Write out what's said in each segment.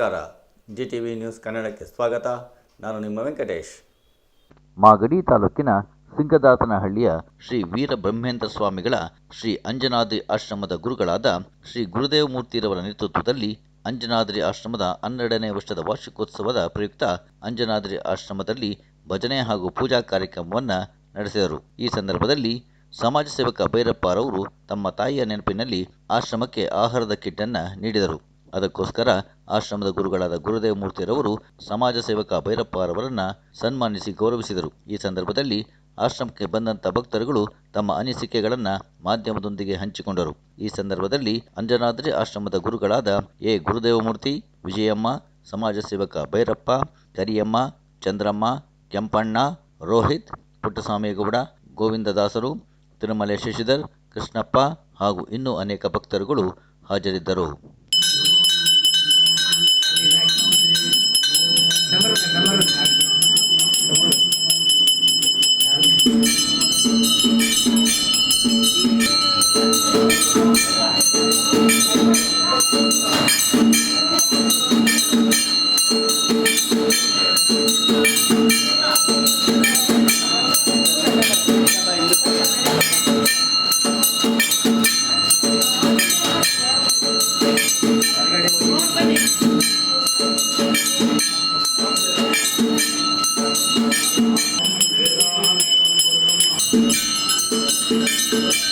ನಮಸ್ಕಾರ. G T V news ಕನ್ನಡಕ್ಕೆ ಸ್ವಾಗತ. ನಾನು ನಿಮ್ಮ ವೆಂಕಟೇಶ್. ಮಾಗಡಿ ತಾಲೂಕಿನ ಸಿಂಗದಾತನಹಳ್ಳಿಯ ಶ್ರೀ ವೀರ ಬ್ರಹ್ಮೇಂದ್ರ ಸ್ವಾಮಿಗಳ ಶ್ರೀ ಅಂಜನಾದ್ರಿ ಆಶ್ರಮದ ಗುರುಗಳಾದ ಶ್ರೀ ಗುರುದೇವ ಮೂರ್ತಿರವರ ನೇತೃತ್ವದಲ್ಲಿ ಅಂಜನಾದ್ರಿ ಆಶ್ರಮದ ಹನ್ನೆರಡನೇ ವರ್ಷದ ವಾರ್ಷಿಕೋತ್ಸವದ ಪ್ರಯುಕ್ತ ಅಂಜನಾದ್ರಿ ಆಶ್ರಮದಲ್ಲಿ ಭಜನೆ ಹಾಗೂ ಪೂಜಾ ಕಾರ್ಯಕ್ರಮವನ್ನು ನಡೆಸಿದರು. ಈ ಸಂದರ್ಭದಲ್ಲಿ ಸಮಾಜ ಸೇವಕ ಭೈರಪ್ಪರವರು ತಮ್ಮ ತಾಯಿಯ ನೆನಪಿನಲ್ಲಿ ಆಶ್ರಮಕ್ಕೆ ಆಹಾರದ ಕಿಟ್ಟನ್ನು ನೀಡಿದರು. ಅದಕ್ಕೋಸ್ಕರ ಆಶ್ರಮದ ಗುರುಗಳಾದ ಗುರುದೇವ ಮೂರ್ತಿರವರು ಸಮಾಜ ಸೇವಕ ಭೈರಪ್ಪರವರನ್ನ ಸನ್ಮಾನಿಸಿ ಗೌರವಿಸಿದರು. ಈ ಸಂದರ್ಭದಲ್ಲಿ ಆಶ್ರಮಕ್ಕೆ ಬಂದಂಥ ಭಕ್ತರುಗಳು ತಮ್ಮ ಅನಿಸಿಕೆಗಳನ್ನು ಮಾಧ್ಯಮದೊಂದಿಗೆ ಹಂಚಿಕೊಂಡರು. ಈ ಸಂದರ್ಭದಲ್ಲಿ ಅಂಜನಾದ್ರಿ ಆಶ್ರಮದ ಗುರುಗಳಾದ ಎ. ಗುರುದೇವಮೂರ್ತಿ, ವಿಜಯಮ್ಮ, ಸಮಾಜ ಸೇವಕ ಭೈರಪ್ಪ, ಕರಿಯಮ್ಮ, ಚಂದ್ರಮ್ಮ, ಕೆಂಪಣ್ಣ, ರೋಹಿತ್ ಪುಟ್ಟಸ್ವಾಮಿಗೌಡ ಗೋವಿಂದದಾಸರು, ತಿರುಮಲೆ ಶಶಿಧರ್, ಕೃಷ್ಣಪ್ಪ ಹಾಗೂ ಇನ್ನೂ ಅನೇಕ ಭಕ್ತರುಗಳು ಹಾಜರಿದ್ದರು. ಗುರುಗಳೇ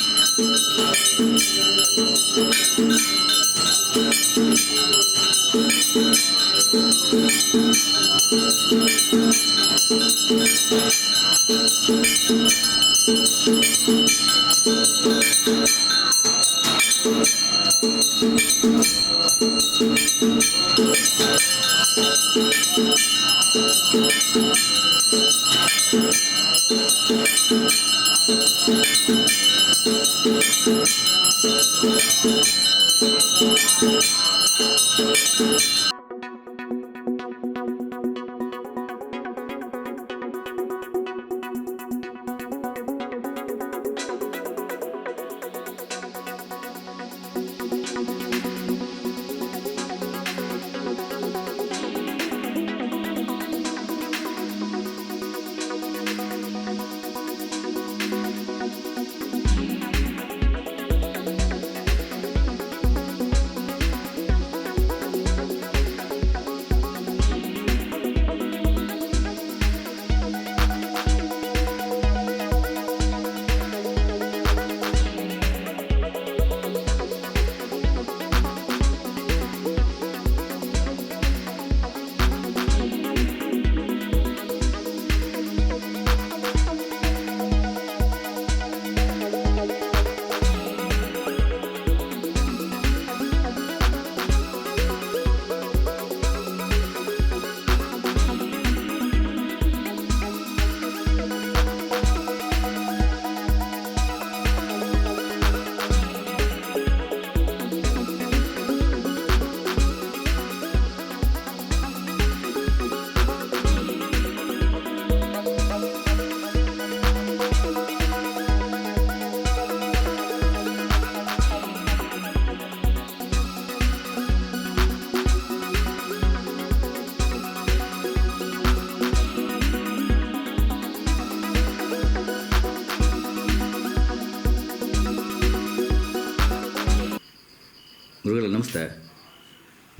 ನಮಸ್ತೆ.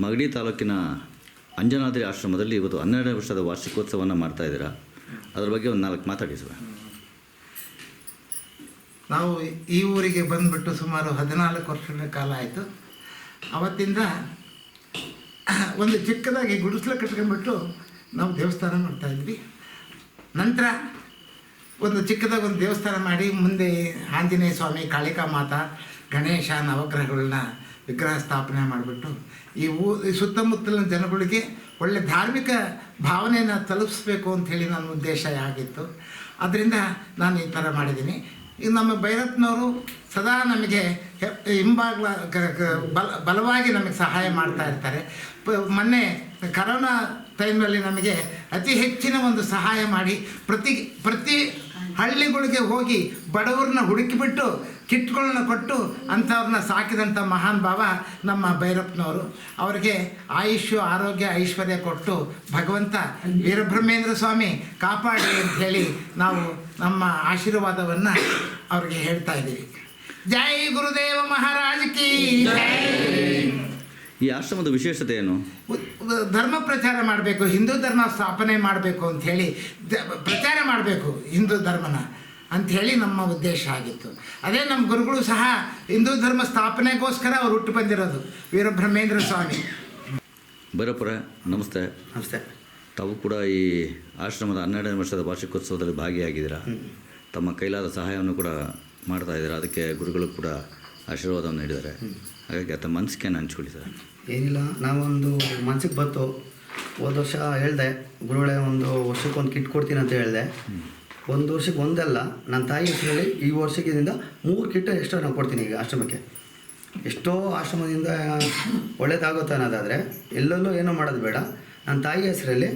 ಮಗಡಿ ತಾಲೂಕಿನ ಅಂಜನಾದ್ರಿ ಆಶ್ರಮದಲ್ಲಿ ಇವತ್ತು ಹನ್ನೆರಡನೇ ವರ್ಷದ ವಾರ್ಷಿಕೋತ್ಸವವನ್ನು ಮಾಡ್ತಾ ಇದ್ದೀರಾ? ಅದ್ರ ಬಗ್ಗೆ ಒಂದು ನಾಲ್ಕು ಮಾತಾಡಿಸುವ ನಾವು ಈ ಊರಿಗೆ ಬಂದುಬಿಟ್ಟು ಸುಮಾರು ಹದಿನಾಲ್ಕು ವರ್ಷಗಳ ಕಾಲ ಆಯಿತು. ಅವತ್ತಿಂದ ಒಂದು ಚಿಕ್ಕದಾಗಿ ಗುಡಿಸಲು ಕಟ್ಕೊಂಡ್ಬಿಟ್ಟು ನಾವು ದೇವಸ್ಥಾನ ಮಾಡ್ತಾಯಿದ್ವಿ ನಂತರ ಒಂದು ಚಿಕ್ಕದಾಗಿ ಒಂದು ದೇವಸ್ಥಾನ ಮಾಡಿ ಮುಂದೆ ಆಂಜನೇಯ ಸ್ವಾಮಿ, ಕಾಳಿಕಾ ಮಾತಾ, ಗಣೇಶ, ನವಗ್ರಹಗಳನ್ನ ವಿಗ್ರಹ ಸ್ಥಾಪನೆ ಮಾಡಿಬಿಟ್ಟು ಈ ಊ, ಈ ಸುತ್ತಮುತ್ತಲಿನ ಜನಗಳಿಗೆ ಒಳ್ಳೆ ಧಾರ್ಮಿಕ ಭಾವನೆಯನ್ನು ತಲುಪಿಸ್ಬೇಕು ಅಂಥೇಳಿ ನನ್ನ ಉದ್ದೇಶ ಆಗಿತ್ತು. ಅದರಿಂದ ನಾನು ಈ ಥರ ಮಾಡಿದ್ದೀನಿ. ಈಗ ನಮ್ಮ ಭೈರತ್ನವರು ಸದಾ ನಮಗೆ ಹಿಂಬಾಗ್ಲ ಬಲ, ಬಲವಾಗಿ ನಮಗೆ ಸಹಾಯ ಮಾಡ್ತಾ ಇರ್ತಾರೆ. ಮೊನ್ನೆ ಕರೋನಾ ಟೈಮಲ್ಲಿ ನಮಗೆ ಅತಿ ಹೆಚ್ಚಿನ ಒಂದು ಸಹಾಯ ಮಾಡಿ ಪ್ರತಿ ಪ್ರತಿ ಹಳ್ಳಿಗಳಿಗೆ ಹೋಗಿ ಬಡವ್ರನ್ನ ಹುಡುಕಿಬಿಟ್ಟು ಕಿಟ್ಗಳನ್ನ ಕೊಟ್ಟು ಅಂಥವ್ರನ್ನ ಸಾಕಿದಂಥ ಮಹಾನ್ ಭಾವ ನಮ್ಮ ಭೈರಪ್ಪನವರು. ಅವರಿಗೆ ಆಯುಷ್ಯ ಆರೋಗ್ಯ ಐಶ್ವರ್ಯ ಕೊಟ್ಟು ಭಗವಂತ ವೀರಬ್ರಹ್ಮೇಂದ್ರ ಸ್ವಾಮಿ ಕಾಪಾಡಿ ಅಂತ ಹೇಳಿ ನಾವು ನಮ್ಮ ಆಶೀರ್ವಾದವನ್ನು ಅವ್ರಿಗೆ ಹೇಳ್ತಾ ಇದ್ದೀವಿ. ಜೈ ಗುರುದೇವ ಮಹಾರಾಜ್ ಕಿ ಈ ಆಶ್ರಮದ ವಿಶೇಷತೆ ಏನು? ಧರ್ಮ ಪ್ರಚಾರ ಮಾಡಬೇಕು ಹಿಂದೂ ಧರ್ಮ ಸ್ಥಾಪನೆ ಮಾಡಬೇಕು ಅಂತ ಹೇಳಿ ಪ್ರಚಾರ ಮಾಡಬೇಕು ಹಿಂದೂ ಧರ್ಮನ. ಅಂಥೇಳಿ ನಮ್ಮ ಉದ್ದೇಶ ಆಗಿತ್ತು. ಅದೇ ನಮ್ಮ ಗುರುಗಳು ಸಹ ಹಿಂದೂ ಧರ್ಮ ಸ್ಥಾಪನೆಗೋಸ್ಕರ ಅವ್ರು ಹುಟ್ಟು ಬಂದಿರೋದು ವೀರಬ್ರಹ್ಮೇಂದ್ರ ಸ್ವಾಮಿ. ಭೈರಪ್ಪರ ನಮಸ್ತೆ. ನಮಸ್ತೆ. ತಾವು ಕೂಡ ಈ ಆಶ್ರಮದ ಹನ್ನೆರಡನೇ ವರ್ಷದ ವಾರ್ಷಿಕೋತ್ಸವದಲ್ಲಿ ಭಾಗಿಯಾಗಿದ್ದೀರಾ? ತಮ್ಮ ಕೈಲಾದ ಸಹಾಯವನ್ನು ಕೂಡ ಮಾಡ್ತಾ ಇದ್ದೀರಾ? ಅದಕ್ಕೆ ಗುರುಗಳು ಕೂಡ ಆಶೀರ್ವಾದವನ್ನು ನೀಡಿದ್ದಾರೆ. ಹಾಗಾಗಿ ತಮ್ಮ ಮನಸ್ಸಿಗೆ ಹಂಚ್ಕೊಳ್ಳಿ ಸರ್. ಏನಿಲ್ಲ ನಾವೊಂದು ಮನಸ್ಸಿಗೆ ಬಂತು. ಹೋದ ವರ್ಷ ಹೇಳಿದೆ ಗುರುಗಳೇ ಒಂದು ವರ್ಷಕ್ಕೊಂದು ಕಿಟ್ ಕೊಡ್ತೀನಿ ಅಂತ ಹೇಳಿದೆ. ಒಂದು ವರ್ಷಕ್ಕೆ ಒಂದಲ್ಲ ನನ್ನ ತಾಯಿ ಹೆಸರಲ್ಲಿ ಈ ವರ್ಷಕ್ಕಿಂದ ಮೂರು ಕಿಟ್ ಎಷ್ಟೋ ನಾನು ಕೊಡ್ತೀನಿ ಈಗ ಆಶ್ರಮಕ್ಕೆ. ಎಷ್ಟೋ ಆಶ್ರಮದಿಂದ ಒಳ್ಳೇದಾಗುತ್ತೆ ಅನ್ನೋದಾದರೆ ಎಲ್ಲೆಲ್ಲೂ ಏನೂ ಮಾಡೋದು ಬೇಡ. ನನ್ನ ತಾಯಿ ಹೆಸರಲ್ಲಿ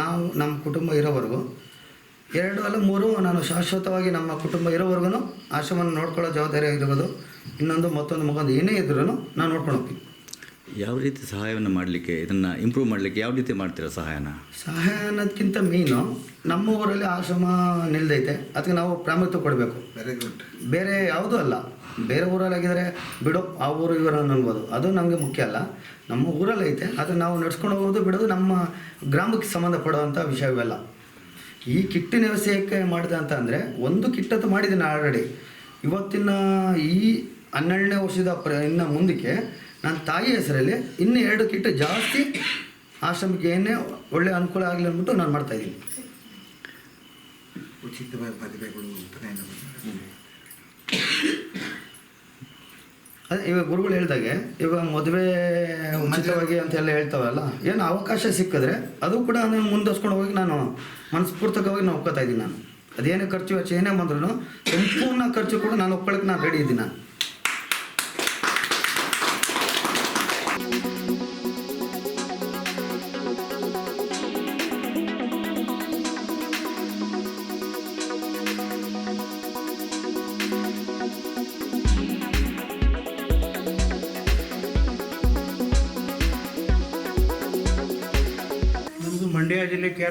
ನಾವು ನಮ್ಮ ಕುಟುಂಬ ಇರೋವರೆಗೂ ಎರಡು ಅಲ್ಲ ಮೂರು, ನಾನು ಶಾಶ್ವತವಾಗಿ ನಮ್ಮ ಕುಟುಂಬ ಇರೋವರೆಗೂ ಆಶ್ರಮನ ನೋಡ್ಕೊಳ್ಳೋ ಜವಾಬ್ದಾರಿ ಇರ್ಬೋದು ಇನ್ನೊಂದು ಮತ್ತೊಂದು ಮಗೊಂದು ಏನೇ ಇದ್ರೂ ನಾನು ನೋಡ್ಕೊಂಡು ಹೋಗ್ತೀನಿ. ಯಾವ ರೀತಿ ಸಹಾಯವನ್ನು ಮಾಡಲಿಕ್ಕೆ ಇದನ್ನು ಇಂಪ್ರೂವ್ ಮಾಡಲಿಕ್ಕೆ ಯಾವ ರೀತಿ ಮಾಡ್ತೀರಾ ಸಹಾಯನ? ಸಹಾಯ ಅನ್ನೋದಕ್ಕಿಂತ ಮೀನು ನಮ್ಮ ಊರಲ್ಲಿ ಆಶ್ರಮ ನಿಲ್ದೈತೆ ಅದಕ್ಕೆ ನಾವು ಪ್ರಾಮುಖ್ಯತೆ ಕೊಡಬೇಕು. ವೆರಿ ಗುಡ್ ಬೇರೆ ಯಾವುದೂ ಅಲ್ಲ. ಬೇರೆ ಊರಲ್ಲಾಗಿದ್ದರೆ ಬಿಡು ಆ ಊರು ಇವರು ಅನ್ಬೋದು. ಅದು ನಮಗೆ ಮುಖ್ಯ ಅಲ್ಲ. ನಮ್ಮ ಊರಲ್ಲಿ ಐತೆ ಅದನ್ನು ನಾವು ನಡ್ಸ್ಕೊಂಡು ಹೋಗೋದು ಬಿಡೋದು ನಮ್ಮ ಗ್ರಾಮಕ್ಕೆ ಸಂಬಂಧಪಡುವಂಥ ವಿಷಯವೆಲ್ಲ. ಈ ಕಿಟ್ಟಿನ ವ್ಯವಸಾಯಕ್ಕೆ ಮಾಡಿದೆ ಅಂತ ಅಂದರೆ ಒಂದು ಕಿಟ್ಟತ್ತು ಮಾಡಿದ್ದೀನಿ ಆಲ್ರೆಡಿ. ಇವತ್ತಿನ ಈ ಹನ್ನೆರಡನೇ ವರ್ಷದ ಪ್ರ ಇನ್ನು ಮುಂದಕ್ಕೆ ನನ್ನ ತಾಯಿ ಹೆಸರಲ್ಲಿ ಇನ್ನೂ ಎರಡು ಕಿಟ್ಟು ಜಾಸ್ತಿ ಆಶ್ರಮಕ್ಕೆ ಏನೇ ಒಳ್ಳೆ ಅನುಕೂಲ ಆಗಲಿ ಅಂದ್ಬಿಟ್ಟು ನಾನು ಮಾಡ್ತಾಯಿದ್ದೀನಿ ಉಚಿತವಾಗಿ ಮದುವೆಗಳು ಉಪನಯನ ಅದೇ ಇವಾಗ ಗುರುಗಳು ಹೇಳ್ದಾಗೆ ಇವಾಗ ಮದುವೆ ಉಚಿತವಾಗಿ ಅಂತೆಲ್ಲ ಹೇಳ್ತಾವಲ್ಲ ಏನು ಅವಕಾಶ ಸಿಕ್ಕಿದ್ರೆ ಅದು ಕೂಡ ನಾನು ಮುಂದುವರ್ಸ್ಕೊಂಡು ಹೋಗಿ ನಾನು ಮನಸ್ಫೂರ್ತಕವಾಗಿ ನಾನು ಒಪ್ಕೋತಾ ಇದ್ದೀನಿ ನಾನು. ಅದೇನೇ ಖರ್ಚು ವೆಚ್ಚ ಏನೇ ಬಂದ್ರೂ ಸಂಪೂರ್ಣ ಖರ್ಚು ಕೂಡ ನಾನು ಒಪ್ಕೊಳ್ಳೋಕೆ ನಾನು ರೆಡಿ ಇದ್ದೀನಿ ನಾನು.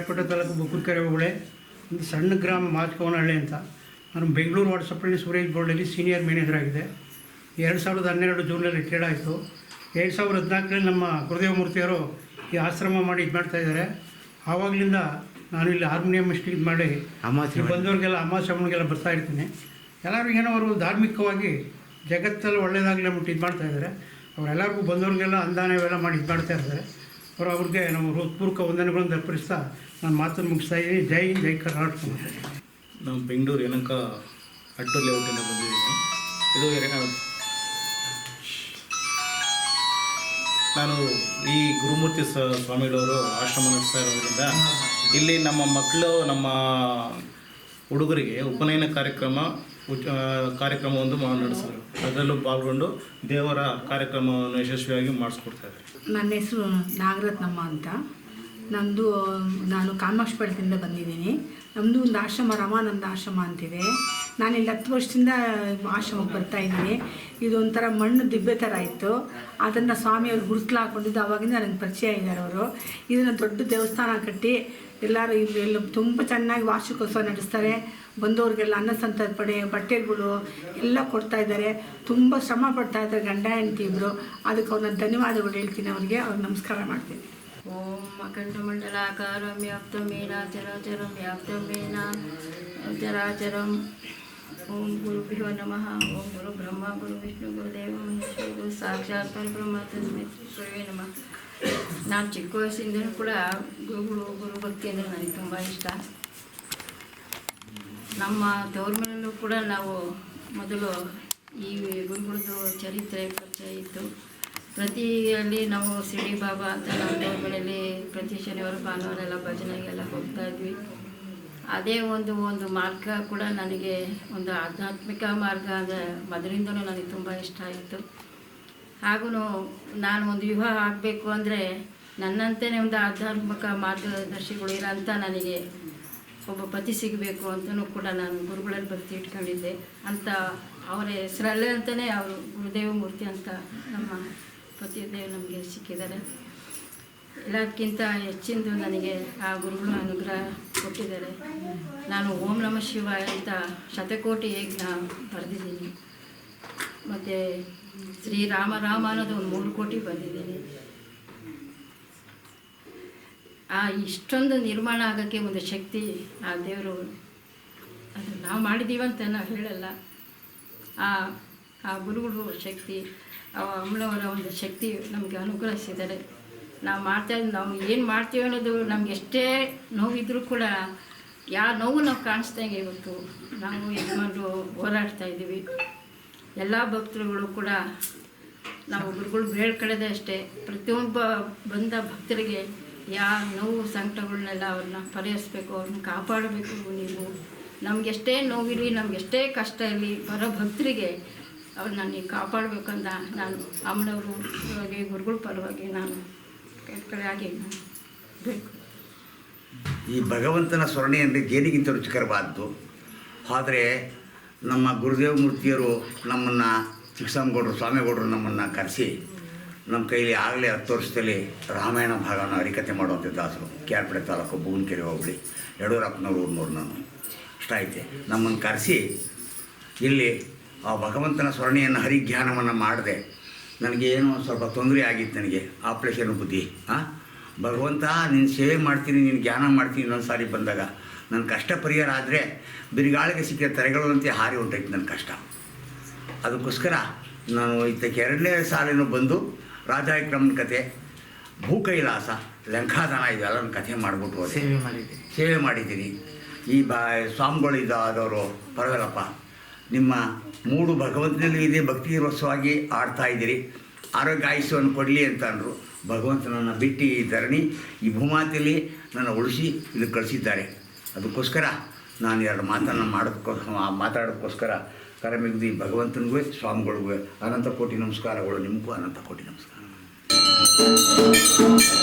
ಕೇರ್ಪೇಟೆ ತಾಲೂಕು ಬುಕ್ಕುರ್ಕೆರೆ ಹೋಬಳಿ ಒಂದು ಸಣ್ಣ ಗ್ರಾಮ ಮಾಚಕವನಹಳ್ಳಿ ಅಂತ. ನಾನು ಬೆಂಗಳೂರು ವಾಟ್ಸಪ್ಪಲ್ಲಿ ಸುರೇಶ್ ಬೋರ್ಡಲ್ಲಿ ಸೀನಿಯರ್ ಮ್ಯಾನೇಜರ್ ಆಗಿದೆ ಎರಡು ಸಾವಿರದ ಹನ್ನೆರಡು ಜೂನಲ್ಲಿ ರಿಟೈರ್ಡ್ ಆಯಿತು. ಎರಡು ಸಾವಿರದ ಹದಿನಾಲ್ಕರಲ್ಲಿ ನಮ್ಮ ಗುರುದೇವ ಮೂರ್ತಿಯವರು ಈ ಆಶ್ರಮ ಮಾಡಿ ಇದು ಮಾಡ್ತಾ ಇದ್ದಾರೆ. ಆವಾಗಲಿಂದ ನಾನು ಇಲ್ಲಿ ಹಾರ್ಮೋನಿಯಂ ಇಷ್ಟು ಇದು ಮಾಡಿ ಅಮಾಸೆ ಬಂದವ್ರಿಗೆಲ್ಲ ಅಮಾಶ್ರಮಗಳಿಗೆಲ್ಲ ಬರ್ತಾ ಇರ್ತೀನಿ. ಎಲ್ಲರೂ ಏನೋ ಅವರು ಧಾರ್ಮಿಕವಾಗಿ ಜಗತ್ತಲ್ಲಿ ಒಳ್ಳೆಯದಾಗಲಿ ಅಂದ್ಬಿಟ್ಟು ಇದು ಮಾಡ್ತಾ ಇದ್ದಾರೆ. ಅವರೆಲ್ಲರಿಗೂ ಬಂದವ್ರಿಗೆಲ್ಲ ಅಂದಾನವೆಲ್ಲ ಇವೆಲ್ಲ ಮಾಡಿ ಇದು ಮಾಡ್ತಾ ಇದ್ದಾರೆ. ಅವರು ಅವ್ರಿಗೆ ನಮ್ಮ ಹೃತ್ಪೂರ್ವಕ ವಂದನೆಗಳನ್ನು ಅರ್ಪಿಸ್ತಾ ನಾನು ಮಾತನ್ನು ಮುಗಿಸ್ತಾ ಇದ್ದೀನಿ. ಜೈ ಜೈ ಕರ್ನಾಟಕ. ನಮ್ಮ ನಾವು ಬೆಂಗಳೂರು ಏನಂಕ ಅಟ್ಟು ಲೇಔಟಿಂದ ಬಂದಿದ್ದೀನಿ ಇದು ನಾನು ಈ ಗುರುಮೂರ್ತಿ ಸ್ವಾಮಿಗಳವರು ಆಶ್ರಮ ನಡೆಸ್ತಾ ಇರೋದ್ರಿಂದ ಇಲ್ಲಿ ನಮ್ಮ ಮಕ್ಕಳು, ನಮ್ಮ ಹುಡುಗರಿಗೆ ಉಪನಯನ ಕಾರ್ಯಕ್ರಮ ಮಾ- ನಡೆಸಿದ್ರು ಅದರಲ್ಲೂ ಪಾಲ್ಗೊಂಡು ದೇವರ ಕಾರ್ಯಕ್ರಮವನ್ನು ಯಶಸ್ವಿಯಾಗಿ ಮಾಡಿಸ್ಕೊಡ್ತಾ ಇದ್ದಾರೆ. ನನ್ನ ಹೆಸರು ನಾಗರತ್ನಮ್ಮ ಅಂತ. ನಂದು, ನಾನು ಕಾಮಾಕ್ಷಪಟ್ಟದಿಂದ ಬಂದಿದ್ದೀನಿ. ನಮ್ಮದು ಒಂದು ಆಶ್ರಮ, ರಮಾನಂದ ಆಶ್ರಮ ಅಂತಿದೆ. ನಾನು ಇಲ್ಲಿ ಹತ್ತು ವರ್ಷದಿಂದ ಆಶ್ರಮಕ್ಕೆ ಬರ್ತಾ ಇದ್ದೀನಿ. ಇದೊಂಥರ ಮಣ್ಣು ದಿಬ್ಬೆ ಥರ ಇತ್ತು. ಅದನ್ನು ಸ್ವಾಮಿಯವರು ಗುರುತ್ಲು ಹಾಕೊಂಡಿದ್ದು ಅವಾಗಿಂದ ನನಗೆ ಪರಿಚಯ ಇದ್ದಾರೆ ಅವರು. ಇದನ್ನು ದೊಡ್ಡ ದೇವಸ್ಥಾನ ಕಟ್ಟಿ ಎಲ್ಲರೂ ಇಲ್ಲಿ ಎಲ್ಲ ತುಂಬ ಚೆನ್ನಾಗಿ ವಾರ್ಷಿಕೋತ್ಸವ ನಡೆಸ್ತಾರೆ. ಬಂದವ್ರಿಗೆಲ್ಲ ಅನ್ನ ಸಂತರ್ಪಣೆ ಬಟ್ಟೆಗಳು ಎಲ್ಲ ಕೊಡ್ತಾ ಇದ್ದಾರೆ. ತುಂಬ ಶ್ರಮ ಪಡ್ತಾ ಇದ್ದಾರೆ ಗಂಡ ಹೆಂಡತಿ ಇಬ್ಬರು ಅದಕ್ಕೆ ಅವ್ರನ್ನ ಧನ್ಯವಾದಗಳು ಹೇಳ್ತೀನಿ ಅವ್ರಿಗೆ. ಅವ್ರು ನಮಸ್ಕಾರ ಮಾಡ್ತೀನಿ. ಓಂ ಮಕಂಡಮಂಡಲಾಕಾರಂ ವ್ಯಾಪ್ತಮೇನ ಚರಾಚರಂ ವ್ಯಾಪ್ತಮೇನ ಚರಾಚರಂ. ಓಂ ಗುರು ಗುರುಭ್ಯೋ ನಮಃ. ಓಂ ಗುರು ಬ್ರಹ್ಮ ಗುರು ವಿಷ್ಣು ಗುರುದೇವ ಮಹೇಶ್ವರ ಗುರು ಸಾಕ್ಷಾತ್ ಪರಬ್ರಹ್ಮ ತಸ್ಮೈ. ನಮಃ. ನಾನು ಚಿಕ್ಕ ವಯಸ್ಸಿಂದಲೂ ಕೂಡ ಗುರುಗಳು ಗುರು ಭಕ್ತಿ ಅಂದರೆ ನನಗೆ ತುಂಬ ಇಷ್ಟ. ನಮ್ಮ ತವ್ರ ಕೂಡ ನಾವು ಮೊದಲು ಈ ಗುರುಗಳದ್ದು ಚರಿತ್ರೆ ಪರಿಚಯ ಇತ್ತು. ಪ್ರತಿಯಲ್ಲಿ ನಾವು ಸಿಡಿ ಬಾಬಾ ಅಂತ ನಮ್ಮ ತವ್ರ ಪ್ರತಿ ಶನಿವಾರ, ಭಾನುವಾರ ಎಲ್ಲ ಭಜನೆಗೆಲ್ಲ ಹೋಗ್ತಾ ಇದ್ವಿ. ಅದೇ ಒಂದು ಒಂದು ಮಾರ್ಗ ಕೂಡ ನನಗೆ ಒಂದು ಆಧ್ಯಾತ್ಮಿಕ ಮಾರ್ಗ ಅಂದರೆ ಮೊದಲಿಂದಲೂ ನನಗೆ ತುಂಬ ಇಷ್ಟ ಆಯಿತು. ಹಾಗೂ ನಾನು ಒಂದು ವಿವಾಹ ಆಗಬೇಕು ಅಂದರೆ ನನ್ನಂತೆಯೇ ಒಂದು ಆಧ್ಯಾತ್ಮಿಕ ಮಾರ್ಗದರ್ಶಿಗಳು ಇರೋಂಥ ನನಗೆ ಒಬ್ಬ ಪತಿ ಸಿಗಬೇಕು ಅಂತಲೂ ಕೂಡ ನಾನು ಗುರುಗಳಲ್ಲಿ ಭಕ್ತಿ ಇಟ್ಕೊಂಡಿದ್ದೆ ಅಂತ ಅವರ ಹೆಸರಲ್ಲೇ ಅಂತಲೇ ಅವರು ಗುರುದೇವ ಮೂರ್ತಿ ಅಂತ ನಮ್ಮ ಪತಿದೇವ್ ನಮಗೆ ಸಿಕ್ಕಿದ್ದಾರೆ. ಎಲ್ಲಕ್ಕಿಂತ ಹೆಚ್ಚಿಂದು ನನಗೆ ಆ ಗುರುಗಳು ಅನುಗ್ರಹ ಕೊಟ್ಟಿದ್ದಾರೆ. ನಾನು ಓಂ ನಮ ಶಿವ ಅಂತ ಶತಕೋಟಿ ಯಜ್ಞ ಬರೆದಿದ್ದೀನಿ. ಮತ್ತು ಶ್ರೀರಾಮ ರಾಮ ಅನ್ನೋದು ಒಂದು ಮೂರು ಕೋಟಿ ಬಂದಿದ್ದೀನಿ ಆ ಇಷ್ಟೊಂದು ನಿರ್ಮಾಣ ಆಗೋಕ್ಕೆ ಒಂದು ಶಕ್ತಿ ಆ ದೇವರು ಅದು ನಾವು ಮಾಡಿದ್ದೀವಂತ ನಾವು ಹೇಳಲ್ಲ. ಆ ಆ ಗುರುಗಳು ಶಕ್ತಿ, ಆ ಅಮ್ಮನವರ ಒಂದು ಶಕ್ತಿ ನಮಗೆ ಅನುಗ್ರಹಿಸಿದ್ದಾರೆ. ನಾವು ಮಾಡ್ತಾ ನಾವು ಏನು ಮಾಡ್ತೀವಿ ಅನ್ನೋದು ನಮ್ಗೆ ಎಷ್ಟೇ ನೋವಿದ್ರೂ ಕೂಡ ಯಾವ ನೋವು ನಾವು ಕಾಣಿಸ್ದಂಗೆ ಇವತ್ತು ನಾವು ಯಜಮಾನರು ಹೋರಾಡ್ತಾ ಇದ್ದೀವಿ. ಎಲ್ಲ ಭಕ್ತರುಗಳು ಕೂಡ ನಾವು ಗುರುಗಳು ಬೇಡ್ಕೊಳ್ಳೋದೇ ಅಷ್ಟೇ ಪ್ರತಿಯೊಬ್ಬ ಬಂದ ಭಕ್ತರಿಗೆ ಯಾವ ನೋವು ಸಂಕಟಗಳನ್ನೆಲ್ಲ ಅವ್ರನ್ನ ಪರಿಹರಿಸ್ಬೇಕು, ಅವ್ರನ್ನ ಕಾಪಾಡಬೇಕು ನೀವು. ನಮಗೆಷ್ಟೇ ನೋವಿರಲಿ ನಮಗೆಷ್ಟೇ ಕಷ್ಟ ಇರಲಿ, ಬರೋ ಭಕ್ತರಿಗೆ ಅವ್ರನ್ನ ನೀವು ಕಾಪಾಡಬೇಕಂತ ನಾನು ಅಮ್ಮನವರು ಪರವಾಗಿ, ಗುರುಗಳ ಪರವಾಗಿ ನಾನು ಕಡೆಯಾಗಿ ಬೇಕು. ಈ ಭಗವಂತನ ಸ್ಮರಣೆ ಅಂದರೆ ಜೇನಿಗಿಂತ ರುಚಿಕರವಾದ್ದು? ಆದರೆ ನಮ್ಮ ಗುರುದೇವ ಮೂರ್ತಿಯರು ನಮ್ಮನ್ನು ಸ್ವಾಮಿ ಸ್ವಾಮಿಗೌಡರು ನಮ್ಮನ್ನು ಕರೆಸಿ ನಮ್ಮ ಕೈಲಿ ಆಗಲೇ ಹತ್ತು ವರ್ಷದಲ್ಲಿ ರಾಮಾಯಣ ಭಾಗವನ್ನು ಹರಿಕತೆ ಮಾಡುವಂಥ ದಾಸರು. ಕ್ಯಾರ್ಪಡೆ ತಾಲೂಕು ಭುವನಕೆರೆ ಹೋಬಳಿ ಯಡೂರಪ್ಪನವರು ಊರಿನವ್ರು ನಾನು. ಇಷ್ಟ ಐತೆ ನಮ್ಮನ್ನು ಕರೆಸಿ ಇಲ್ಲಿ ಆ ಭಗವಂತನ ಸ್ಮರಣೆಯನ್ನು ಹರಿಜ್ಞಾನವನ್ನು ಮಾಡಿದೆ. ನನಗೆ ಏನೋ ಒಂದು ಸ್ವಲ್ಪ ತೊಂದರೆ ಆಗಿತ್ತು ನನಗೆ. ಆಪ್ರೇಷನ್ ಬುದ್ಧಿ ಹಾಂ ಭಗವಂತ ನಿನ್ನ ಸೇವೆ ಮಾಡ್ತೀನಿ, ನೀನು ಜ್ಞಾನ ಮಾಡ್ತೀನಿ ಇನ್ನೊಂದು ಸಾರಿ ಬಂದಾಗ. ನನ್ನ ಕಷ್ಟ ಪರಿಹಾರ ಆದರೆ ಬಿರುಗಾಳಿಗೆ ತೆರೆಗಳು ಅಂತ ಹಾರಿ ಹೊಂಟೈತೆ ನನ್ನ ಕಷ್ಟ. ಅದಕ್ಕೋಸ್ಕರ ನಾನು ಇತ್ತಕ್ಕೆ ಎರಡನೇ ಸಾಲಿನೂ ಬಂದು ರಾಜಾಯಕ್ರಮನ ಕತೆ ಭೂಕೈಲಾಸ ಲಂಕಾದನ ನನ್ನ ಕಥೆ ಮಾಡಿಬಿಟ್ಟು ಸೇವೆ ಮಾಡಿದ್ದೀನಿ. ಸೇವೆ ಮಾಡಿದ್ದೀನಿ. ಈ ಬಾ ಸ್ವಾಮಿಗಳು ಇದ್ದಾದವರು ಪರವಾಗಿಲ್ಲಪ್ಪ ನಿಮ್ಮ ಮೂಡು ಭಗವಂತನಲ್ಲಿ ಇದೆ ಭಕ್ತಿ ರಸವಾಗಿ ಆಡ್ತಾ ಇದ್ದೀರಿ. ಆರೋಗ್ಯ ಆಯುಷ್ಯವನ್ನು ಕೊಡಲಿ ಅಂತ ಅಂದರು. ಭಗವಂತನನ್ನು ಬಿಟ್ಟು ಈ ಧರಣಿ ಈ ಭೂಮಾತೆಯಲ್ಲಿ ನನ್ನ ಉಳಿಸಿ ಇಲ್ಲಿ ಕಳಿಸಿದ್ದಾರೆ. ಅದಕ್ಕೋಸ್ಕರ ನಾನು ಎರಡು ಮಾತನ್ನು ಮಾಡೋದಕ್ಕೋಸ್ ಮಾತಾಡೋದಕ್ಕೋಸ್ಕರ ಕರಮಿಗ್ದಿ ಭಗವಂತನಿಗೂ ಸ್ವಾಮಿಗಳಿಗೂ ಅನಂತ ಕೋಟಿ ನಮಸ್ಕಾರಗಳು, ನಿಮಗೂ ಅನಂತ ಕೋಟಿ ನಮಸ್ಕಾರ. ಶರ್ಮಾ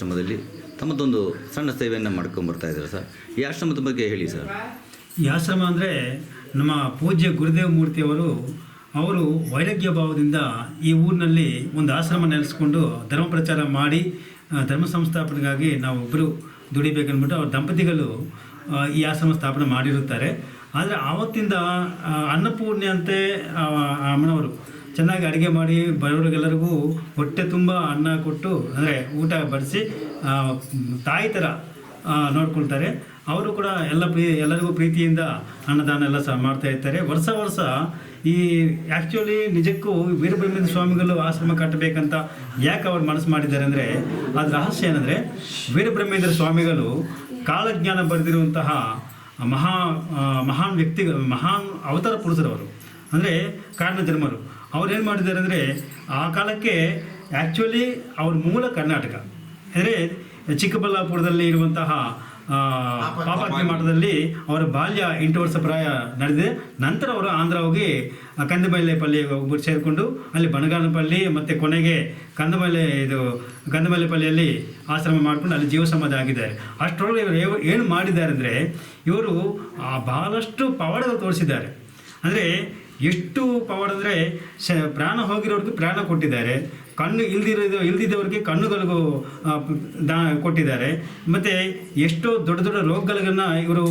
ಆಶ್ರಮದಲ್ಲಿ ತಮ್ಮದೊಂದು ಸಣ್ಣ ಸೇವೆಯನ್ನು ಮಾಡ್ಕೊಂಬರ್ತಾ ಇದ್ದಾರೆ ಸರ್. ಈ ಆಶ್ರಮದ ಬಗ್ಗೆ ಹೇಳಿ ಸರ್. ಈ ಆಶ್ರಮ ಅಂದರೆ ನಮ್ಮ ಪೂಜ್ಯ ಗುರುದೇವ ಮೂರ್ತಿಯವರು ಅವರು ವೈರಾಗ್ಯ ಭಾವದಿಂದ ಈ ಊರಿನಲ್ಲಿ ಒಂದು ಆಶ್ರಮ ನೆಲೆಸ್ಕೊಂಡು ಧರ್ಮ ಪ್ರಚಾರ ಮಾಡಿ ಧರ್ಮ ಸಂಸ್ಥಾಪನೆಗಾಗಿ ನಾವು ಒಬ್ಬರು ದುಡಿಬೇಕನ್ಬಿಟ್ಟು ಅವ್ರ ದಂಪತಿಗಳು ಈ ಆಶ್ರಮ ಸ್ಥಾಪನೆ ಮಾಡಿರುತ್ತಾರೆ. ಆದರೆ ಆವತ್ತಿಂದ ಅನ್ನಪೂರ್ಣೆ ಅಂತೆ ಅಮ್ಮನವರು ಚೆನ್ನಾಗಿ ಅಡುಗೆ ಮಾಡಿ ಬರೋರಿಗೆಲ್ಲರಿಗೂ ಹೊಟ್ಟೆ ತುಂಬ ಅನ್ನ ಕೊಟ್ಟು, ಅಂದರೆ ಊಟ ಬಡಿಸಿ ತಾಯಿ ಥರ ನೋಡ್ಕೊಳ್ತಾರೆ. ಅವರು ಕೂಡ ಎಲ್ಲ ಪ್ರೀ, ಎಲ್ಲರಿಗೂ ಪ್ರೀತಿಯಿಂದ ಅನ್ನದಾನ ಎಲ್ಲ ಸಹ ಮಾಡ್ತಾ ಇರ್ತಾರೆ. ವರ್ಷ ವರ್ಷ ಈ ಆ್ಯಕ್ಚುಲಿ ನಿಜಕ್ಕೂ ವೀರಬ್ರಹ್ಮೇಂದ್ರ ಸ್ವಾಮಿಗಳು ಆಶ್ರಮ ಕಟ್ಟಬೇಕಂತ ಯಾಕೆ ಅವ್ರು ಮನಸ್ಸು ಮಾಡಿದ್ದಾರೆ ಅಂದರೆ, ಅದು ರಹಸ್ಯ ಏನಂದರೆ ವೀರಬ್ರಹ್ಮೇಂದ್ರ ಸ್ವಾಮಿಗಳು ಕಾಲಜ್ಞಾನ ಬರೆದಿರುವಂತಹ ಮಹಾ ಮಹಾನ್ ವ್ಯಕ್ತಿ ಮಹಾನ್ ಅವತಾರ ಪುರುಷರವರು. ಅಂದರೆ ಕಾರಣ ಧರ್ಮರು. ಅವ್ರು ಏನು ಮಾಡಿದ್ದಾರೆ ಅಂದರೆ ಆ ಕಾಲಕ್ಕೆ ಆ್ಯಕ್ಚುಲಿ ಅವ್ರ ಮೂಲ ಕರ್ನಾಟಕ. ಅಂದರೆ ಚಿಕ್ಕಬಳ್ಳಾಪುರದಲ್ಲಿ ಇರುವಂತಹ ಪಾಪಾತ್ಮೆ ಮಠದಲ್ಲಿ ಅವರ ಬಾಲ್ಯ ಎಂಟು ವರ್ಷ ಪ್ರಾಯ ನಡೆದಿದೆ. ನಂತರ ಅವರು ಆಂಧ್ರ ಹೋಗಿ ಕಂದಮಲೆ ಪಲ್ಲಿ ಒಬ್ಬರು ಸೇರಿಕೊಂಡು ಅಲ್ಲಿ ಬಣಗಾನಪಲ್ಲಿ ಮತ್ತು ಕೊನೆಗೆ ಕಂದಮೈಲೆ ಇದು ಕಂದಮೈಲೆಪಲ್ಲಿಯಲ್ಲಿ ಆಶ್ರಮ ಮಾಡಿಕೊಂಡು ಅಲ್ಲಿ ಜೀವ ಸಮಾಧಿ ಆಗಿದ್ದಾರೆ. ಅಷ್ಟರೊಳಗೆ ಇವರು ಏನು ಮಾಡಿದ್ದಾರೆ ಅಂದರೆ ಇವರು ಆ, ಬಹಳಷ್ಟು ಪವಾಡಗಳು ತೋರಿಸಿದ್ದಾರೆ. ಅಂದರೆ ಎಷ್ಟು ಪವರ್ ಅಂದರೆ ಶ ಪ್ರಾಣ ಹೋಗಿರೋರಿಗೆ ಪ್ರಾಣ ಕೊಟ್ಟಿದ್ದಾರೆ. ಕಣ್ಣು ಇಲ್ದಿರೋ ಇಲ್ದಿದ್ದವ್ರಿಗೆ ಕಣ್ಣುಗಳಿಗೂ ದಾ ಕೊಟ್ಟಿದ್ದಾರೆ. ಮತ್ತು ಎಷ್ಟೋ ದೊಡ್ಡ ದೊಡ್ಡ ರೋಗಗಳನ್ನು ಇವರು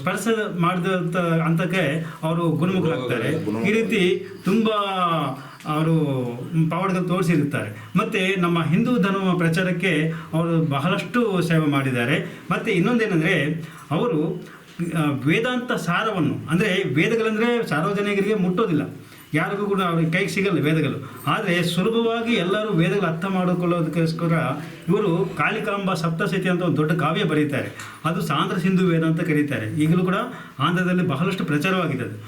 ಸ್ಪರ್ಶ ಮಾಡಿದಂಥ ಹಂತಕ್ಕೆ ಅವರು ಗುಣಮುಖರಾಗ್ತಾರೆ. ಈ ರೀತಿ ತುಂಬ ಅವರು ಪವಾಡಗಳು ತೋರಿಸಿರುತ್ತಾರೆ. ಮತ್ತು ನಮ್ಮ ಹಿಂದೂ ಧರ್ಮ ಪ್ರಚಾರಕ್ಕೆ ಅವರು ಬಹಳಷ್ಟು ಸೇವೆ ಮಾಡಿದ್ದಾರೆ. ಮತ್ತು ಇನ್ನೊಂದೇನೆಂದರೆ ಅವರು ವೇದಾಂತ ಸಾರವನ್ನು, ಅಂದರೆ ವೇದಗಳಂದರೆ ಸಾರ್ವಜನಿಕರಿಗೆ ಮುಟ್ಟೋದಿಲ್ಲ. ಯಾರಿಗೂ ಕೂಡ ಅವ್ರಿಗೆ ಕೈಗೆ ಸಿಗಲ್ಲ ವೇದಗಳು. ಆದರೆ ಸುಲಭವಾಗಿ ಎಲ್ಲರೂ ವೇದಗಳು ಅರ್ಥ ಮಾಡಿಕೊಳ್ಳೋದಕ್ಕೋಸ್ಕರ ಇವರು ಕಾಳಿಕಾಂಬ ಸಪ್ತಸತಿ ಅಂತ ಒಂದು ದೊಡ್ಡ ಕಾವ್ಯ ಬರೀತಾರೆ. ಅದು ಸಾಂದ್ರ ಸಿಂಧು ವೇದ ಅಂತ ಕರೀತಾರೆ. ಈಗಲೂ ಕೂಡ ಆಂಧ್ರದಲ್ಲಿ ಬಹಳಷ್ಟು ಪ್ರಚಾರವಾಗಿದೆ ಅದು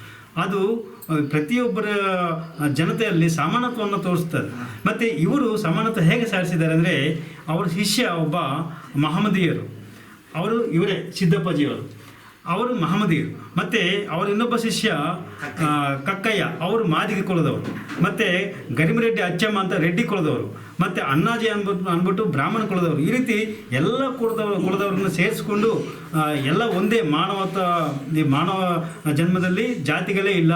ಅದು ಪ್ರತಿಯೊಬ್ಬರ ಜನತೆಯಲ್ಲಿ ಸಮಾನತ್ವವನ್ನು ತೋರಿಸ್ತದೆ. ಮತ್ತು ಇವರು ಸಮಾನತ್ವ ಹೇಗೆ ಸಾಧಿಸಿದ್ದಾರೆ ಅಂದರೆ, ಅವರ ಶಿಷ್ಯ ಒಬ್ಬ ಮಹಮ್ಮದಿಯರು. ಅವರು ಇವರೇ, ಸಿದ್ದಪ್ಪಾಜಿಯವರು. ಅವರು ಮಹಮ್ಮದಿಯರು. ಮತ್ತು ಅವರ ಇನ್ನೊಬ್ಬ ಶಿಷ್ಯ ಕಕ್ಕಯ್ಯ. ಅವರು ಮಾದಿಗೆ ಕುಲದವರು ಮತ್ತು ಗರಿಮರೆಡ್ಡಿ ಅಚ್ಚಮ್ಮ ಅಂತ ರೆಡ್ಡಿ ಕುಲದವರು ಮತ್ತು ಅಣ್ಣಾಜಿ ಅನ್ಬಿಟ್ಟು ಅಂದ್ಬಿಟ್ಟು ಬ್ರಾಹ್ಮಣ ಕುಲದವರು ಈ ರೀತಿ ಎಲ್ಲ ಕುಲದವರು ಕುಲದವ್ರನ್ನ ಸೇರಿಸ್ಕೊಂಡು ಎಲ್ಲ ಒಂದೇ ಮಾನವತ ಈ ಮಾನವ ಜನ್ಮದಲ್ಲಿ ಜಾತಿಗಳೇ ಇಲ್ಲ.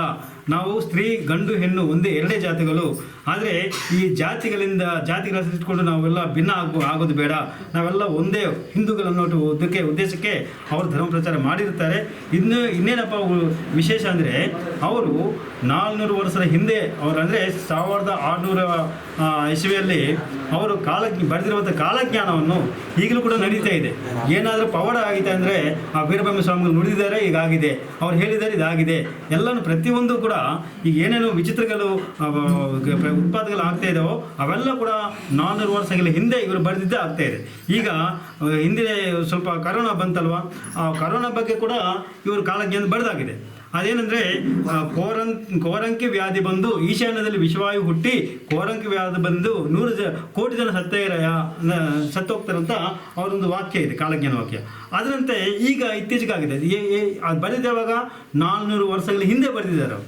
ನಾವು ಸ್ತ್ರೀ ಗಂಡು ಹೆಣ್ಣು ಒಂದೇ ಎರಡೇ ಜಾತಿಗಳು. ಆದರೆ ಈ ಜಾತಿಗಳಿಂದ ಜಾತಿಗಳ ಇಟ್ಕೊಂಡು ನಾವೆಲ್ಲ ಭಿನ್ನ ಆಗೋ ಆಗೋದು ಬೇಡ. ನಾವೆಲ್ಲ ಒಂದೇ ಹಿಂದೂಗಳನ್ನೋಟು ಉದ್ದಕ್ಕೆ ಉದ್ದೇಶಕ್ಕೆ ಅವರು ಧರ್ಮ ಪ್ರಚಾರ ಮಾಡಿರ್ತಾರೆ. ಇನ್ನು ಇನ್ನೇನಪ್ಪ ಅವರು ವಿಶೇಷ ಅಂದರೆ ಅವರು ನಾಲ್ನೂರು ವರ್ಷದ ಹಿಂದೆ ಅವರು ಅಂದರೆ ಸಾವಿರದ ಆರುನೂರ ಇಸವಿಯಲ್ಲಿ ಅವರು ಕಾಲ ಬರೆದಿರುವಂಥ ಕಾಲಜ್ಞಾನವನ್ನು ಈಗಲೂ ಕೂಡ ನಡೀತಾ ಇದೆ. ಏನಾದರೂ ಪವಾಡ ಆಗಿದೆ ಅಂದರೆ ಆ ವೀರಭೂಮಿ ಸ್ವಾಮಿಗಳು ನುಡಿದಿದ್ದಾರೆ ಈಗಾಗಿದೆ ಅವ್ರು ಹೇಳಿದ್ದಾರೆ, ಇದಾಗಿದೆ. ಎಲ್ಲನೂ ಪ್ರತಿಯೊಂದು ಕೂಡ ಈಗ ಏನೇನು ವಿಚಿತ್ರಗಳು ಉತ್ಪಾದನೆಗಳು ಆಗ್ತಾ ಇದ್ದಾವೋ ಅವೆಲ್ಲ ಕೂಡ ನಾನ್ನೂರು ವರ್ಷಗಳ ಹಿಂದೆ ಇವರು ಬರೆದಿದ್ದೇ ಆಗ್ತಾ ಇದೆ. ಈಗ ಹಿಂದಿನ ಸ್ವಲ್ಪ ಕರೋನಾ ಬಂತಲ್ವಾ? ಆ, ಕರೋನಾ ಬಗ್ಗೆ ಕೂಡ ಇವರು ಕಾಲಜ್ಞಾನ ಬರೆದಾಗಿದೆ. ಅದೇನಂದ್ರೆ ಕೋರಂ ಕೋರಂಕಿ ವ್ಯಾಧಿ ಬಂದು ಈಶಾನ್ಯದಲ್ಲಿ ವಿಷವಾಯು ಹುಟ್ಟಿ ಕೋರಂಕಿ ವ್ಯಾಧಿ ಬಂದು ನೂರು ಜ, ಕೋಟಿ ಜನ ಸತ್ತೇರ ಸತ್ತೋಗ್ತಾರಂತ ಅವರೊಂದು ವಾಕ್ಯ ಇದೆ, ಕಾಲಜ್ಞಾನ ವಾಕ್ಯ. ಅದರಂತೆ ಈಗ ಇತ್ತೀಚೆಗಾಗಿದೆ. ಅದು ಬರೆದಿದ್ದಾವಾಗ ನಾಲ್ನೂರು ವರ್ಷಗಳ ಹಿಂದೆ ಬರೆದಿದ್ದಾರೆ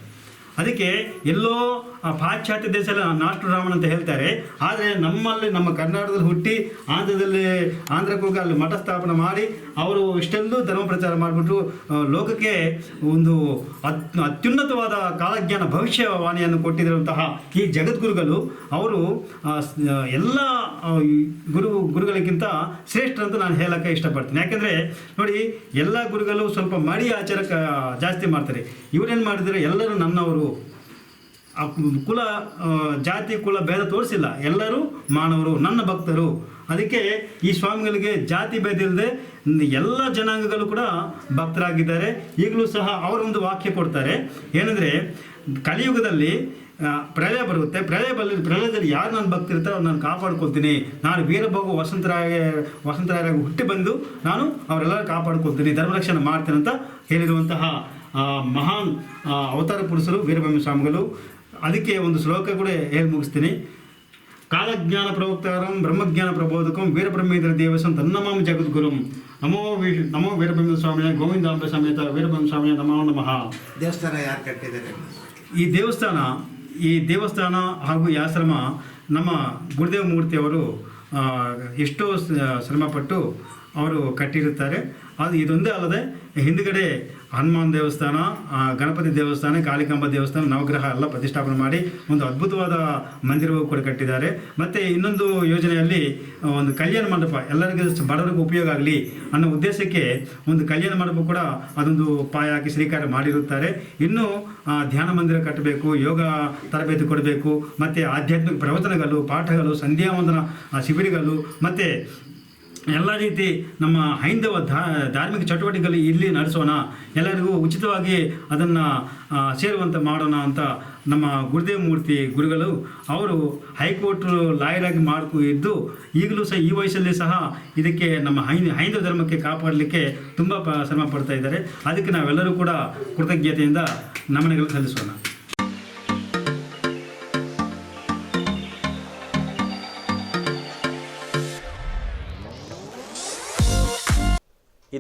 ಅದಕ್ಕೆ ಎಲ್ಲೋ ಆ ಪಾಶ್ಚಾತ್ಯ ದೇಶದಲ್ಲಿ ನಾಷ್ಟ್ರರಾಮನ್ ಅಂತ ಹೇಳ್ತಾರೆ. ಆದರೆ ನಮ್ಮಲ್ಲಿ ನಮ್ಮ ಕರ್ನಾಟಕದಲ್ಲಿ ಹುಟ್ಟಿ ಆಂಧ್ರದಲ್ಲಿ, ಆಂಧ್ರ ಅಲ್ಲಿ ಮಠ ಸ್ಥಾಪನೆ ಮಾಡಿ ಅವರು ಇಷ್ಟೆಲ್ಲೂ ಧರ್ಮ ಪ್ರಚಾರ ಮಾಡಿಬಿಟ್ಟು ಲೋಕಕ್ಕೆ ಒಂದು ಅತ್, ಅತ್ಯುನ್ನತವಾದ ಕಾಲಜ್ಞಾನ, ಭವಿಷ್ಯವಾಣಿಯನ್ನು ಕೊಟ್ಟಿರುವಂತಹ ಈ ಜಗದ್ಗುರುಗಳು, ಅವರು ಎಲ್ಲ ಗುರು, ಗುರುಗಳಿಗಿಂತ ಶ್ರೇಷ್ಠ ಅಂತ ನಾನು ಹೇಳಕ್ಕೆ ಇಷ್ಟಪಡ್ತೀನಿ. ಯಾಕೆಂದರೆ ನೋಡಿ, ಎಲ್ಲ ಗುರುಗಳು ಸ್ವಲ್ಪ ಮಡಿ ಆಚಾರ ಜಾಸ್ತಿ ಮಾಡ್ತಾರೆ. ಇವರೇನು ಮಾಡಿದರೆ ಎಲ್ಲರೂ ನನ್ನವರು. ಕುಲ ಜಾತಿ, ಕುಲ ಭೇದ ತೋರಿಸಿಲ್ಲ. ಎಲ್ಲರೂ ಮಾನವರು, ನನ್ನ ಭಕ್ತರು. ಅದಕ್ಕೆ ಈ ಸ್ವಾಮಿಗಳಿಗೆ ಜಾತಿ ಭೇದ ಇಲ್ಲದೆ ಎಲ್ಲ ಜನಾಂಗಗಳು ಕೂಡ ಭಕ್ತರಾಗಿದ್ದಾರೆ. ಈಗಲೂ ಸಹ ಅವರೊಂದು ವಾಕ್ಯ ಕೊಡ್ತಾರೆ. ಏನಂದರೆ, ಕಲಿಯುಗದಲ್ಲಿ ಪ್ರಳಯ ಬರುತ್ತೆ. ಪ್ರಳಯ ಬಲ್ಲಿ, ಪ್ರಳಯದಲ್ಲಿ ಯಾರು ನನ್ನ ಅವ್ರು ನಾನು ಕಾಪಾಡ್ಕೊಳ್ತೀನಿ. ನಾನು ವೀರಭೋಗ ವಸಂತರಾಯ, ವಸಂತರಾಯರಾಗಿ ಹುಟ್ಟಿ ಬಂದು ನಾನು ಅವರೆಲ್ಲರೂ ಕಾಪಾಡ್ಕೊಳ್ತೀನಿ. ಧರ್ಮರಕ್ಷಣೆ ಮಾಡ್ತೇನೆ ಅಂತ ಹೇಳಿರುವಂತಹ ಮಹಾನ್ ಅವತಾರ ಪುರುಷರು ವೀರಭೂಮಿ ಸ್ವಾಮಿಗಳು ಅದಕ್ಕೆ ಒಂದು ಶ್ಲೋಕ ಕೂಡ ಹೇಳಿ ಮುಗಿಸ್ತೀನಿ. ಕಾಲಜ್ಞಾನ ಪ್ರವಕ್ತಾರಂ ಬ್ರಹ್ಮಜ್ಞಾನ ಪ್ರಬೋಧಕಂ ವೀರಬ್ರಹ್ಮೇಂದ್ರ ದೇವಸಂ ತನ್ನಮಾಮ ಜಗದ್ಗುರುಂ. ನಮೋ ವೀ ನಮೋ ವೀರಬ್ರಹ್ಮ ಸ್ವಾಮಿಯ ಗೋವಿಂದಾಂಬ ಸಮೇತ ವೀರಬ್ರಹ್ಮ ಸ್ವಾಮಿಯ ನಮೋ ನಮಃ. ದೇವಸ್ಥಾನ ಯಾರು ಕಟ್ಟಿದ್ದಾರೆ? ಈ ದೇವಸ್ಥಾನ ಈ ದೇವಸ್ಥಾನ ಹಾಗೂ ಈ ಆಶ್ರಮ ನಮ್ಮ ಗುರುದೇವ ಮೂರ್ತಿಯವರು ಎಷ್ಟೋ ಶ್ರಮಪಟ್ಟು ಅವರು ಕಟ್ಟಿರುತ್ತಾರೆ. ಅದು ಇದೊಂದೇ ಅಲ್ಲದೆ ಹಿಂದುಗಡೆ ಹನುಮಾನ್ ದೇವಸ್ಥಾನ ಗಣಪತಿ ದೇವಸ್ಥಾನ, ಕಾಳಿಕಾಂಬ ದೇವಸ್ಥಾನ ನವಗ್ರಹ ಎಲ್ಲ ಪ್ರತಿಷ್ಠಾಪನೆ ಮಾಡಿ ಒಂದು ಅದ್ಭುತವಾದ ಮಂದಿರವೂ ಕೂಡ ಕಟ್ಟಿದ್ದಾರೆ. ಮತ್ತು ಇನ್ನೊಂದು ಯೋಜನೆಯಲ್ಲಿ ಒಂದು ಕಲ್ಯಾಣ ಮಂಟಪ ಎಲ್ಲರಿಗೂ ಬಡವರಿಗೂ ಉಪಯೋಗ ಆಗಲಿ ಅನ್ನೋ ಉದ್ದೇಶಕ್ಕೆ ಒಂದು ಕಲ್ಯಾಣ ಮಂಟಪ ಕೂಡ ಅದೊಂದು ಪಾಯ ಹಾಕಿ ಶ್ರೀಕಾರ ಮಾಡಿರುತ್ತಾರೆ. ಇನ್ನು ಧ್ಯಾನ ಮಂದಿರ ಕಟ್ಟಬೇಕು, ಯೋಗ ತರಬೇತಿ ಕೊಡಬೇಕು, ಮತ್ತು ಆಧ್ಯಾತ್ಮಿಕ ಪ್ರವಚನಗಳು, ಪಾಠಗಳು, ಸಂಧ್ಯಾವಂದನ ಶಿಬಿರಗಳು, ಮತ್ತು ಎಲ್ಲ ರೀತಿ ನಮ್ಮ ಹೈಂದವ ಧಾರ್ಮಿಕ ಚಟುವಟಿಕೆಗಳು ಇಲ್ಲಿ ನಡೆಸೋಣ, ಎಲ್ಲರಿಗೂ ಉಚಿತವಾಗಿ ಅದನ್ನು ಸೇರುವಂತೆ ಮಾಡೋಣ ಅಂತ ನಮ್ಮ ಗುರುದೇವ ಮೂರ್ತಿ ಗುರುಗಳು, ಅವರು ಹೈಕೋರ್ಟ್ ಲಾಯರಾಗಿ ಮಾಡ್ಕೊ ಇದ್ದು, ಈಗಲೂ ಸಹ ಈ ವಯಸ್ಸಲ್ಲಿ ಸಹ ಇದಕ್ಕೆ ನಮ್ಮ ಹೈ ಹೈಂದವ ಧರ್ಮಕ್ಕೆ ಕಾಪಾಡಲಿಕ್ಕೆ ತುಂಬ ಶ್ರಮ ಪಡ್ತಾ ಇದ್ದಾರೆ. ಅದಕ್ಕೆ ನಾವೆಲ್ಲರೂ ಕೂಡ ಕೃತಜ್ಞತೆಯಿಂದ ನಮನೆಗಳು ಸಲ್ಲಿಸೋಣ.